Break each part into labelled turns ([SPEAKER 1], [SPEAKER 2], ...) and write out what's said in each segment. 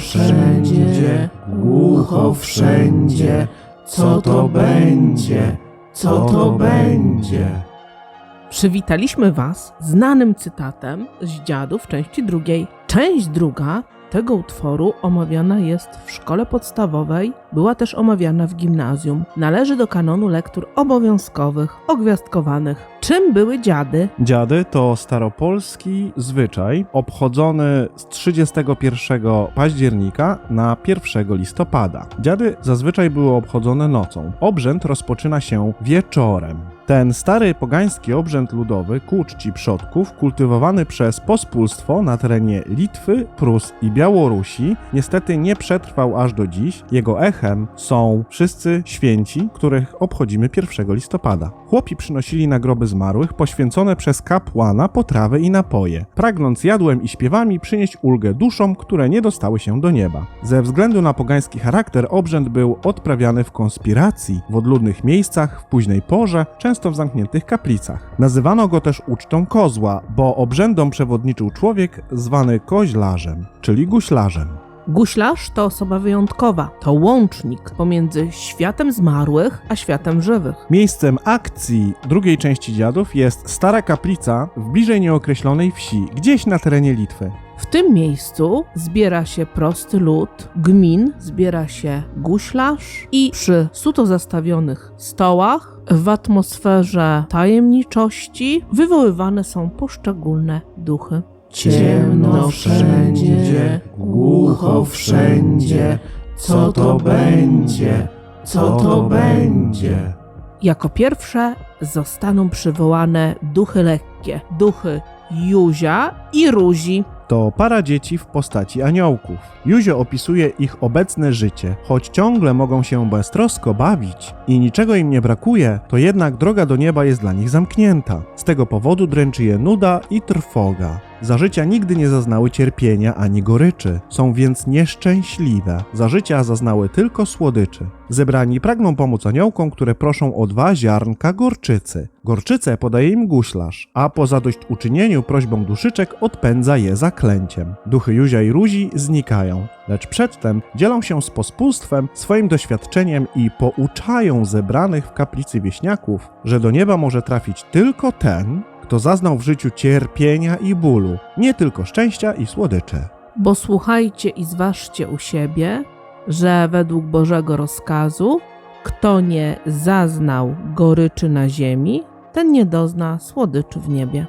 [SPEAKER 1] Wszędzie, głucho wszędzie, co to będzie, co to będzie.
[SPEAKER 2] Przywitaliśmy Was znanym cytatem z Dziadów części drugiej. Część druga tego utworu omawiana jest w szkole podstawowej, była też omawiana w gimnazjum. Należy do kanonu lektur obowiązkowych, ogwiazdkowanych. Czym były dziady?
[SPEAKER 3] Dziady to staropolski zwyczaj obchodzony z 31 października na 1 listopada. Dziady zazwyczaj były obchodzone nocą. Obrzęd rozpoczyna się wieczorem. Ten stary pogański obrzęd ludowy ku czci przodków, kultywowany przez pospólstwo na terenie Litwy, Prus i Białorusi, niestety nie przetrwał aż do dziś. Jego są wszyscy święci, których obchodzimy 1 listopada. Chłopi przynosili na groby zmarłych poświęcone przez kapłana potrawy i napoje, pragnąc jadłem i śpiewami przynieść ulgę duszom, które nie dostały się do nieba. Ze względu na pogański charakter obrzęd był odprawiany w konspiracji, w odludnych miejscach, w późnej porze, często w zamkniętych kaplicach. Nazywano go też ucztą kozła, bo obrzędom przewodniczył człowiek zwany koźlarzem, czyli guślarzem.
[SPEAKER 2] Guślarz to osoba wyjątkowa, to łącznik pomiędzy światem zmarłych a światem żywych.
[SPEAKER 3] Miejscem akcji drugiej części dziadów jest stara kaplica w bliżej nieokreślonej wsi, gdzieś na terenie Litwy.
[SPEAKER 2] W tym miejscu zbiera się prosty lud gmin, zbiera się guślarz i przy suto zastawionych stołach w atmosferze tajemniczości wywoływane są poszczególne duchy.
[SPEAKER 1] Ciemno wszędzie, głucho wszędzie, co to będzie, co to będzie.
[SPEAKER 2] Jako pierwsze zostaną przywołane duchy lekkie, duchy Józia i Ruzi.
[SPEAKER 3] To para dzieci w postaci aniołków. Józio opisuje ich obecne życie. Choć ciągle mogą się beztrosko bawić i niczego im nie brakuje, to jednak droga do nieba jest dla nich zamknięta. Z tego powodu dręczy je nuda i trwoga. Za życia nigdy nie zaznały cierpienia ani goryczy, są więc nieszczęśliwe. Za życia zaznały tylko słodyczy. Zebrani pragną pomóc aniołkom, które proszą o dwa ziarnka gorczycy. Gorczycę podaje im guślarz, a po zadośćuczynieniu prośbą duszyczek odpędza je zaklęciem. Duchy Józia i Ruzi znikają, lecz przedtem dzielą się z pospólstwem swoim doświadczeniem i pouczają zebranych w kaplicy wieśniaków, że do nieba może trafić tylko ten, kto zaznał w życiu cierpienia i bólu, nie tylko szczęścia i słodycze.
[SPEAKER 2] Bo słuchajcie i zważcie u siebie, że według Bożego rozkazu, kto nie zaznał goryczy na ziemi, ten nie dozna słodyczy w niebie.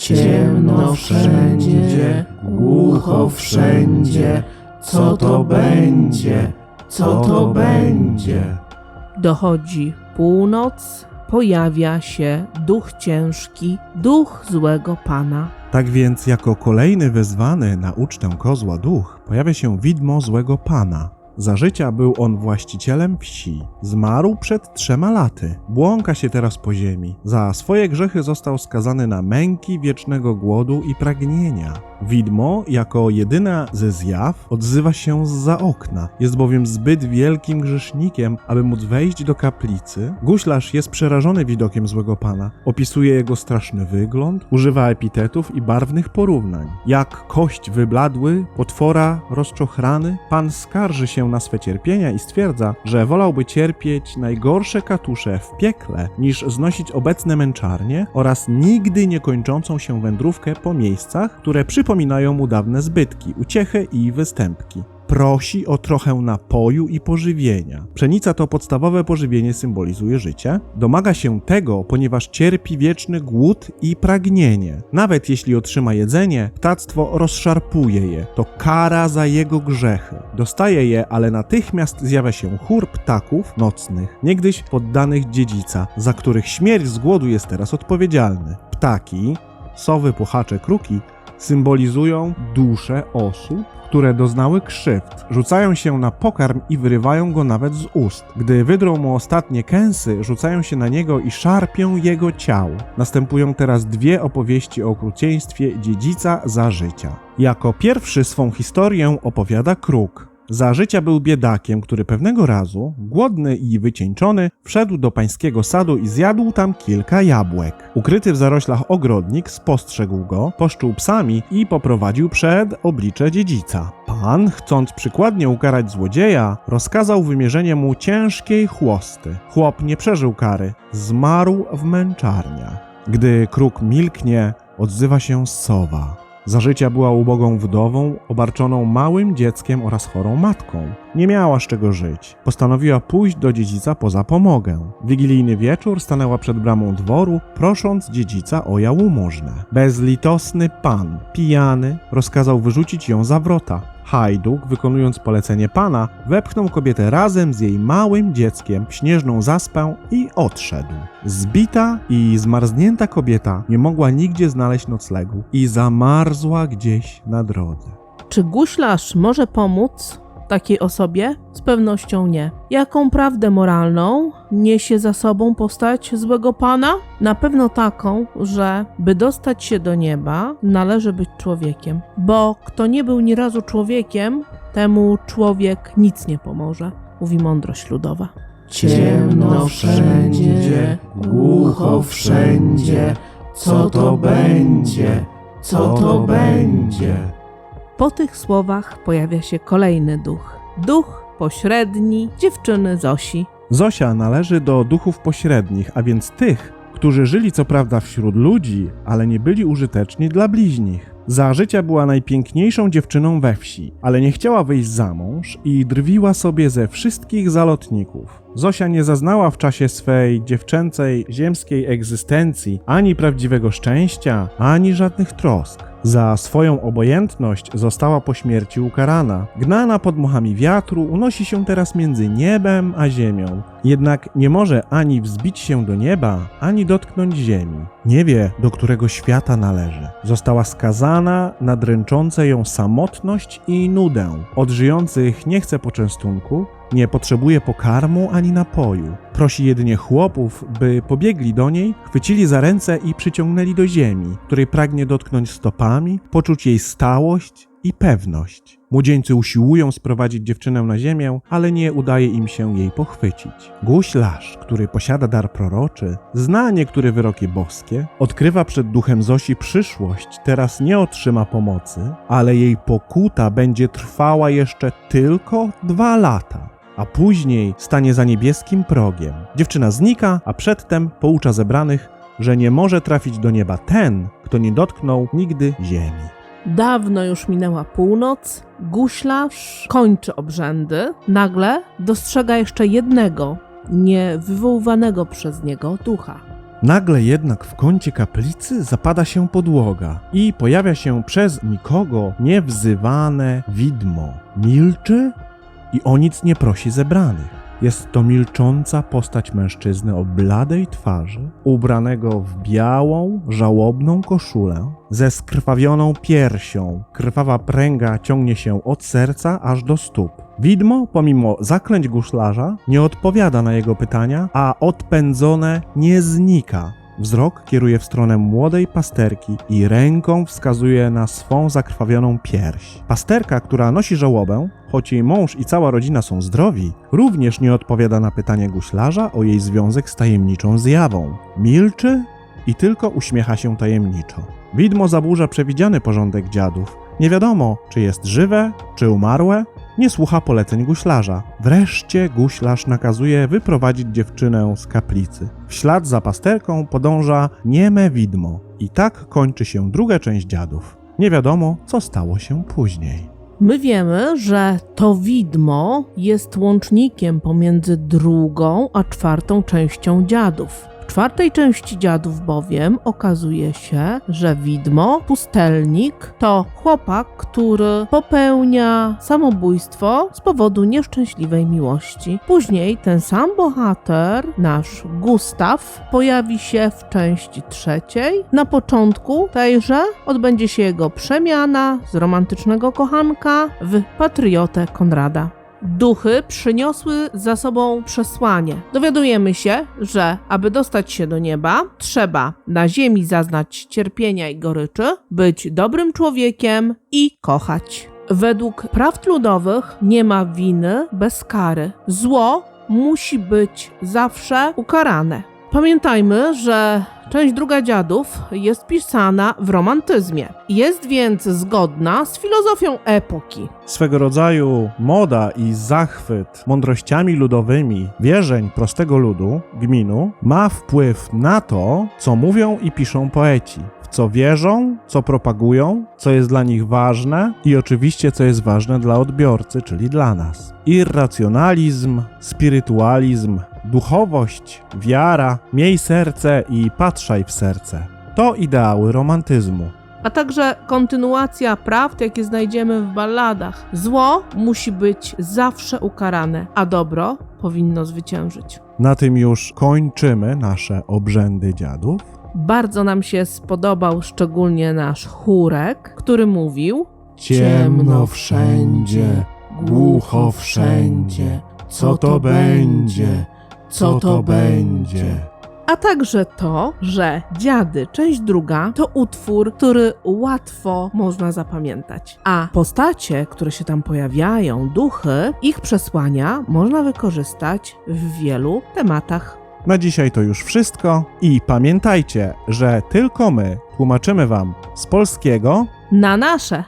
[SPEAKER 1] Ciemno wszędzie, głucho wszędzie, co to będzie, co to będzie.
[SPEAKER 2] Dochodzi północ, pojawia się duch ciężki, duch złego pana.
[SPEAKER 3] Tak więc, jako kolejny wezwany na ucztę kozła duch, pojawia się widmo złego pana. Za życia był on właścicielem wsi. Zmarł przed trzema laty. Błąka się teraz po ziemi. Za swoje grzechy został skazany na męki wiecznego głodu i pragnienia. Widmo, jako jedyna ze zjaw, odzywa się zza okna. Jest bowiem zbyt wielkim grzesznikiem, aby móc wejść do kaplicy. Guślarz jest przerażony widokiem złego pana. Opisuje jego straszny wygląd, używa epitetów i barwnych porównań. Jak kość wybladły, potwora rozczochrany, pan skarży się na swe cierpienia i stwierdza, że wolałby cierpieć najgorsze katusze w piekle, niż znosić obecne męczarnie oraz nigdy nie kończącą się wędrówkę po miejscach, które przypominają mu dawne zbytki, uciechy i występki. Prosi o trochę napoju i pożywienia. Pszenica to podstawowe pożywienie symbolizuje życie. Domaga się tego, ponieważ cierpi wieczny głód i pragnienie. Nawet jeśli otrzyma jedzenie, ptactwo rozszarpuje je. To kara za jego grzechy. Dostaje je, ale natychmiast zjawia się chór ptaków nocnych, niegdyś poddanych dziedzica, za których śmierć z głodu jest teraz odpowiedzialny. Ptaki, sowy, puchacze, kruki symbolizują dusze osób, które doznały krzywd, rzucają się na pokarm i wyrywają go nawet z ust. Gdy wydrą mu ostatnie kęsy, rzucają się na niego i szarpią jego ciało. Następują teraz dwie opowieści o okrucieństwie dziedzica za życia. Jako pierwszy swą historię opowiada kruk. Za życia był biedakiem, który pewnego razu, głodny i wycieńczony, wszedł do pańskiego sadu i zjadł tam kilka jabłek. Ukryty w zaroślach ogrodnik spostrzegł go, poszczuł psami i poprowadził przed oblicze dziedzica. Pan, chcąc przykładnie ukarać złodzieja, rozkazał wymierzenie mu ciężkiej chłosty. Chłop nie przeżył kary, zmarł w męczarniach. Gdy kruk milknie, odzywa się sowa. Za życia była ubogą wdową, obarczoną małym dzieckiem oraz chorą matką. Nie miała z czego żyć. Postanowiła pójść do dziedzica po zapomogę. Wigilijny wieczór stanęła przed bramą dworu, prosząc dziedzica o jałmużnę. Bezlitosny pan, pijany, rozkazał wyrzucić ją za wrota. Hajduk, wykonując polecenie pana, wepchnął kobietę razem z jej małym dzieckiem w śnieżną zaspę i odszedł. Zbita i zmarznięta kobieta nie mogła nigdzie znaleźć noclegu i zamarzła gdzieś na drodze.
[SPEAKER 2] Czy guślarz może pomóc takiej osobie? Z pewnością nie. Jaką prawdę moralną niesie za sobą postać złego pana? Na pewno taką, że by dostać się do nieba, należy być człowiekiem. Bo kto nie był ni razu człowiekiem, temu człowiek nic nie pomoże, mówi mądrość ludowa.
[SPEAKER 1] Ciemno wszędzie, głucho wszędzie. Co to będzie? Co to będzie?
[SPEAKER 2] Po tych słowach pojawia się kolejny duch. Duch pośredni dziewczyny Zosi.
[SPEAKER 3] Zosia należy do duchów pośrednich, a więc tych, którzy żyli co prawda wśród ludzi, ale nie byli użyteczni dla bliźnich. Za życia była najpiękniejszą dziewczyną we wsi, ale nie chciała wyjść za mąż i drwiła sobie ze wszystkich zalotników. Zosia nie zaznała w czasie swej dziewczęcej, ziemskiej egzystencji ani prawdziwego szczęścia, ani żadnych trosk. Za swoją obojętność została po śmierci ukarana. Gnana pod muchami wiatru, unosi się teraz między niebem a ziemią. Jednak nie może ani wzbić się do nieba, ani dotknąć ziemi. Nie wie, do którego świata należy. Została skazana na dręczące ją samotność i nudę. Od żyjących nie chce poczęstunku, nie potrzebuje pokarmu ani napoju. Prosi jedynie chłopów, by pobiegli do niej, chwycili za ręce i przyciągnęli do ziemi, której pragnie dotknąć stopami, poczuć jej stałość i pewność. Młodzieńcy usiłują sprowadzić dziewczynę na ziemię, ale nie udaje im się jej pochwycić. Guślarz, który posiada dar proroczy, zna niektóre wyroki boskie, odkrywa przed duchem Zosi przyszłość, teraz nie otrzyma pomocy, ale jej pokuta będzie trwała jeszcze tylko dwa lata a później stanie za niebieskim progiem. Dziewczyna znika, a przedtem poucza zebranych, że nie może trafić do nieba ten, kto nie dotknął nigdy ziemi.
[SPEAKER 2] Dawno już minęła północ, guślarz kończy obrzędy, nagle dostrzega jeszcze jednego, niewywoływanego przez niego ducha.
[SPEAKER 3] Nagle jednak w kącie kaplicy zapada się podłoga i pojawia się przez nikogo niewzywane widmo. Milczy i o nic nie prosi zebranych. Jest to milcząca postać mężczyzny o bladej twarzy, ubranego w białą, żałobną koszulę, ze skrwawioną piersią. Krwawa pręga ciągnie się od serca aż do stóp. Widmo, pomimo zaklęć guszlarza, nie odpowiada na jego pytania, a odpędzone nie znika. Wzrok kieruje w stronę młodej pasterki i ręką wskazuje na swą zakrwawioną pierś. Pasterka, która nosi żałobę, choć jej mąż i cała rodzina są zdrowi, również nie odpowiada na pytanie guślarza o jej związek z tajemniczą zjawą. Milczy i tylko uśmiecha się tajemniczo. Widmo zaburza przewidziany porządek dziadów. Nie wiadomo, czy jest żywe, czy umarłe, nie słucha poleceń guślarza. Wreszcie guślarz nakazuje wyprowadzić dziewczynę z kaplicy. W ślad za pasterką podąża nieme widmo. I tak kończy się druga część dziadów. Nie wiadomo, co stało się później.
[SPEAKER 2] My wiemy, że to widmo jest łącznikiem pomiędzy drugą a czwartą częścią dziadów. Czwartej części dziadów bowiem okazuje się, że widmo, pustelnik, to chłopak, który popełnia samobójstwo z powodu nieszczęśliwej miłości. Później ten sam bohater, nasz Gustaw, pojawi się w części trzeciej. Na początku tejże odbędzie się jego przemiana z romantycznego kochanka w patriotę Konrada. Duchy przyniosły za sobą przesłanie. Dowiadujemy się, że aby dostać się do nieba, trzeba na ziemi zaznać cierpienia i goryczy, być dobrym człowiekiem i kochać. Według praw ludowych nie ma winy bez kary. Zło musi być zawsze ukarane. Pamiętajmy, że część druga dziadów jest pisana w romantyzmie. Jest więc zgodna z filozofią epoki.
[SPEAKER 3] Swego rodzaju moda i zachwyt mądrościami ludowymi wierzeń prostego ludu, gminu, ma wpływ na to, co mówią i piszą poeci. Co wierzą, co propagują, co jest dla nich ważne i oczywiście co jest ważne dla odbiorcy, czyli dla nas. Irracjonalizm, spirytualizm, duchowość, wiara, miej serce i patrzaj w serce. To ideały romantyzmu.
[SPEAKER 2] a także kontynuacja prawd, jakie znajdziemy w balladach. Zło musi być zawsze ukarane, a dobro powinno zwyciężyć.
[SPEAKER 3] Na tym już kończymy nasze obrzędy dziadów.
[SPEAKER 2] Bardzo nam się spodobał szczególnie nasz chórek, który mówił:
[SPEAKER 1] Ciemno wszędzie, głucho wszędzie. Co to będzie? Co to będzie?
[SPEAKER 2] a także to, że Dziady, część druga, to utwór, który łatwo można zapamiętać. A postacie, które się tam pojawiają, duchy, ich przesłania można wykorzystać w wielu tematach.
[SPEAKER 3] Na dzisiaj to już wszystko i pamiętajcie, że tylko my tłumaczymy Wam z polskiego
[SPEAKER 2] Na nasze!